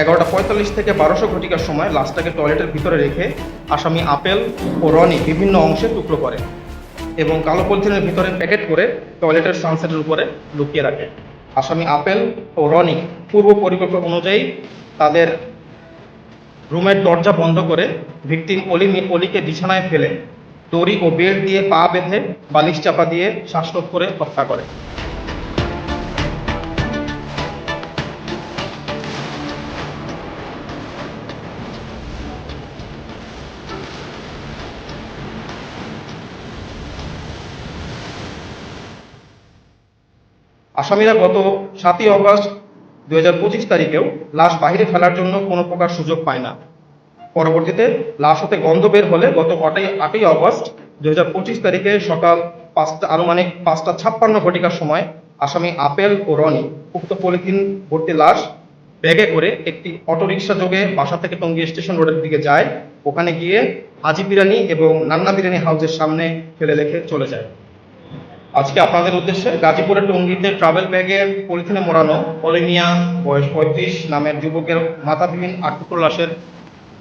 এগারোটা পঁয়তাল্লিশ থেকে বারোশো ঘটিকার সময় লাশটাকে টয়লেটের ভিতরে রেখে আসামি আপেল ও রনি বিভিন্ন অংশে টুকরো করে এবং কালো পলিথিনের ভিতরে প্যাকেট করে টয়লেটের সানসেটের উপরে লুকিয়ে রাখে। আসামি আপেল ও রনি পূর্ব পরিকল্পনা অনুযায়ী তাদের রুমের দরজা বন্ধ করে ভিকটিম অলি অলিকে বিছানায় ফেলে দড়ি ও বেল্ট দিয়ে পা বেঁধে বালিশ চাপা দিয়ে শ্বাসরোধ করে হত্যা করে। আসামিরা গত সাতই অগস্ট দুই হাজার পঁচিশ তারিখেও লাশ বাইরে ফেলার জন্য কোনো প্রকার সুযোগ পায় না। পরবর্তীতে লাশ হতে গন্ধ বের হলে গত আটই আটই অগস্ট দুই হাজার পঁচিশ তারিখে সকাল পাঁচটা আনুমানিক পাঁচটা ছাপ্পান্ন ঘটিকার সময় আসামি আপেল ও রনি উক্ত পলিথিন ভর্তি লাশ ব্যাগে করে একটি অটোরিকশা যোগে বাসা থেকে টঙ্গী স্টেশন রোডের দিকে যায়। ওখানে গিয়ে হাজি বিরিয়ানি এবং নান্না বিরিয়ানি হাউসের সামনে ফেলে রেখে চলে যায়। আজকে আপনাদের উদ্দেশ্যে গাজীপুরের টঙ্গীতে ট্রাভেল ব্যাগের পলিথিনে মোড়ানো অলিমিয়া বয়স পঁয়ত্রিশ, নামের যুবকের মাথাবিহীন আটটুকরো লাশের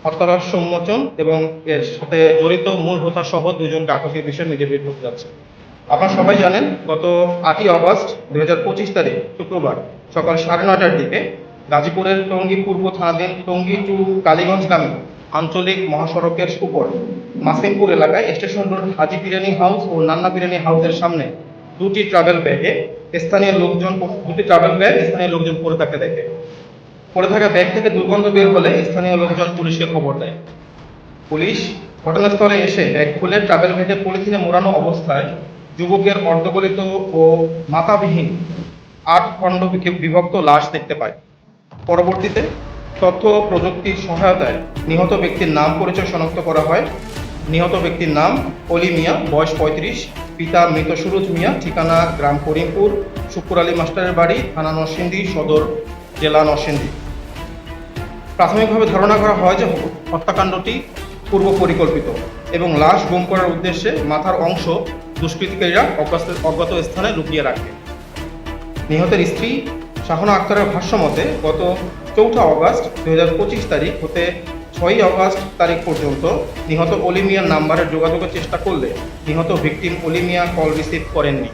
হত্যার উন্মোচন এবং এর সাথে জড়িত মূল হোতা সহ দুজন ডাককের বিষয়ে নিজে বের করতে যাচ্ছে। আপনারা সবাই জানেন, গত আটই আগস্ট দুই তারিখ, শুক্রবার সকাল সাড়ে নটার দিকে গাজীপুরের টঙ্গী পূর্ব থানাধীন টঙ্গী টু কালীগঞ্জ নামে আঞ্চলিক মহাসড়কের উপর মাসিমপুর এলাকায় station road Haji biryani house ও নান্না বিরিয়ানি হাউসের সামনে দুটি ট্রাভেল ব্যাগে স্থানীয় লোকজন দুটি ট্রাভেল ব্যাগ স্থানীয় লোকজন পড়ে থাকতে দেখে। পড়ে থাকা ব্যাগ থেকে দুর্গন্ধ বের হলে স্থানীয় লোকজন পুলিশকে খবর দেয়। পুলিশ ঘটনাস্থলে এসে ব্যাগ খুলে ট্রাভেল ব্যাগে পলিথিনে মোড়ানো অবস্থায় যুবকের অর্ধগলিত ও মাথাবিহীন আট খণ্ড বিভক্ত লাশ দেখতে পায়। পরবর্তীতে তথ্য ও প্রযুক্তির সহায়তায় নিহত ব্যক্তির নাম পরিচয় শনাক্ত করা হয়। নিহত ব্যক্তির নাম অলি মিয়া, বয়স পঁয়ত্রিশ। পিতা মৃত সুরজ মিয়া, ঠিকানা গ্রাম করিমপুর, শুকুর আলী মাস্টারের বাড়ি, থানা নরসিংদী, সদর জেলা নরসিংদী। প্রাথমিকভাবে ধারণা করা হয় যে হত্যাকাণ্ডটি পূর্ব পরিকল্পিত এবং লাশ গুম করার উদ্দেশ্যে মাথার অংশ দুষ্কৃতিকারীরা অজ্ঞাত স্থানে লুকিয়ে রাখে। নিহতের স্ত্রী শাহনা আক্তারের ভাষ্য মতে, গত চৌঠা অগস্ট দুই তারিখ হতে ছয়ই অগস্ট তারিখ পর্যন্ত নিহত অলিমিয়ার নাম্বারে যোগাযোগের চেষ্টা করলে নিহত ভিকটিম অলিমিয়া কল রিসিভ করেননি।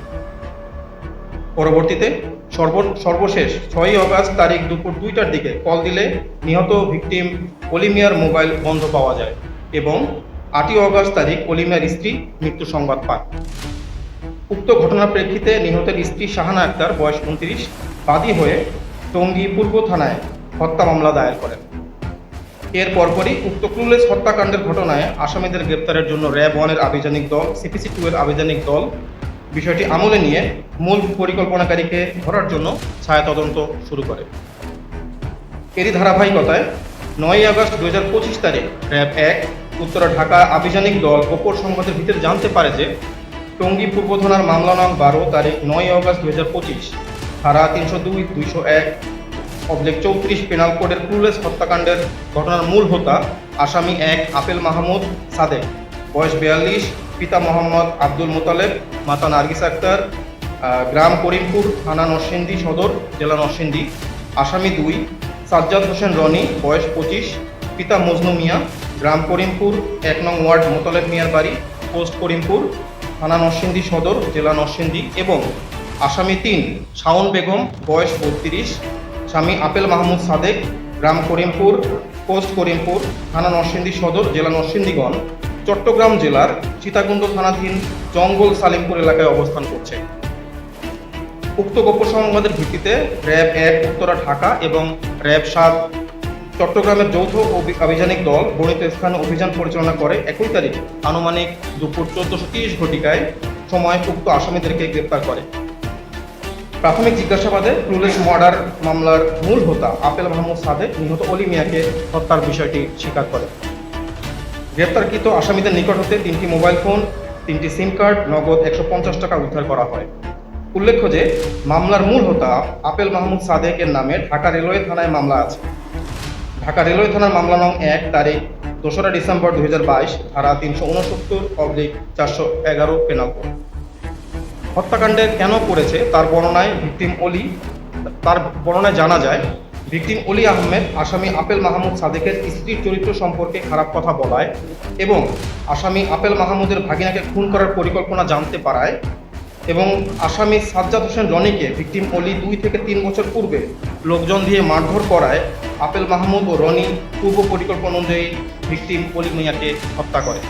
পরবর্তীতে সর্ব, সর্বশেষ ছয়ই অগস্ট তারিখ দুপুর দুইটার দিকে কল দিলে নিহত ভিকটিম অলিমিয়ার মোবাইল বন্ধ পাওয়া যায় এবং আটই অগস্ট তারিখ অলিমিয়ার স্ত্রী মৃত্যু সংবাদ পান। উক্ত ঘটনার প্রেক্ষিতে নিহতের স্ত্রী শাহানা আক্তার, বয়স উনত্রিশ, বাদী হয়ে টঙ্গী পূর্ব থানায় হত্যা মামলা দায়ের করেন। এর পরপরই উক্ত ক্লুলেস হত্যাকাণ্ডের ঘটনায় আসামিদের গ্রেপ্তারের জন্য র্যাব ওয়ানের আভিযানিক দল, সিপিসি টু এর আভিযানিক দল বিষয়টি আমলে নিয়ে মূল পরিকল্পনাকারীকে ধরার জন্য ছায়া তদন্ত শুরু করে। এরই ধারাবাহিকতায় নয়ই আগস্ট দু হাজার পঁচিশ তারিখ র্যাব এক, উত্তরা ঢাকা আভিযানিক দল গোপর সংবাদের ভিতরে জানতে পারে যে টঙ্গী পূর্ব থানার মামলা নাম বারো, তারিখ নয় আগস্ট দু হাজার পঁচিশ, ধারা তিনশো দুই, দুইশো এক অবলিক চৌত্রিশ, পেনাল কোডের ক্রুলেস হত্যাকাণ্ডের ঘটনার মূল হোতা, আসামি এক, আপেল মাহমুদ সাদেক, বয়স বিয়াল্লিশ, পিতা মোহাম্মদ আব্দুল মোতালেব, মাতা নার্গিস আক্তার গ্রাম করিমপুর, থানা নরসিংদী সদর, জেলা নরসিংদী, আসামি দুই, সাজ্জাদ হোসেন রনি, বয়স পঁচিশ, পিতা মজনু মিয়া, গ্রাম করিমপুর, এক নং ওয়ার্ড মোতালেব মিয়ার বাড়ি, পোস্ট করিমপুর থানা নরসিংদী সদর, জেলা নরসিংদী এবং আসামি তিন, শাওন বেগম, বয়স বত্রিশ, স্বামী আপেল মাহমুদ সাদেক, গ্রাম করিমপুর, পোস্ট করিমপুর, থানা নরসিংদী সদর, জেলা নরসিংদীগঞ্জ চট্টগ্রাম জেলার সীতাকুণ্ড থানাধীন জঙ্গল সালিমপুর এলাকায় অবস্থান করছে। উক্ত গোপ্য সংবাদের ভিত্তিতে র্যাব এক, উত্তরা, ঢাকা এবং র্যাব সাত চট্টগ্রামের যৌথ আভিযানিক দল গণিত স্থান অভিযান পরিচালনা করে একই তারিখ আনুমানিক দুপুর চোদ্দশো তিরিশ ঘটিকায় সময় উক্ত আসামিদেরকে গ্রেপ্তার করে। প্রাথমিক জিজ্ঞাসাবাদে রুলেস মার্ডার মামলার মূল হোতা আপেল মাহমুদ সাদেক নিহত অলি মিয়াকে হত্যার বিষয়টি স্বীকার করে। গ্রেপ্তারকৃত আসামিদের নিকট হতে তিনটি মোবাইল ফোন, তিনটি সিম কার্ড, নগদ একশো পঞ্চাশ টাকা উদ্ধার করা হয়। উল্লেখ্য যে, মামলার মূল হোতা আপেল মাহমুদ সাদেকের নামে ঢাকা রেলওয়ে থানায় মামলা আছে। ঢাকা রেলওয়ে থানার মামলা নং এক, তারিখ দোসরা ডিসেম্বর দুই হাজার বাইশ, ধারা তিনশো উনসত্তর অবলিক চারশো এগারো, পেনাল হত্যাকাণ্ডে কেন করেছে? তার বর্ণনায় ভিকটিম অলি, তার বর্ণনায় জানা যায়, ভিকটিম অলি আহমেদ আসামি আপেল মাহমুদ সাদেকের স্ত্রীর চরিত্র সম্পর্কে খারাপ কথা বলায় এবং আসামি আপেল মাহমুদের ভাগিনাকে খুন করার পরিকল্পনা জানতে পারায় এবং আসামি সাজ্জাদ হোসেন রনিকে ভিকটিম অলি দুই থেকে তিন বছর পূর্বে লোকজন দিয়ে মারধর করায় আপেল মাহমুদ ও রনি পূর্ব পরিকল্পনা অনুযায়ী ভিকটিম অলি মিয়াকে হত্যা করে।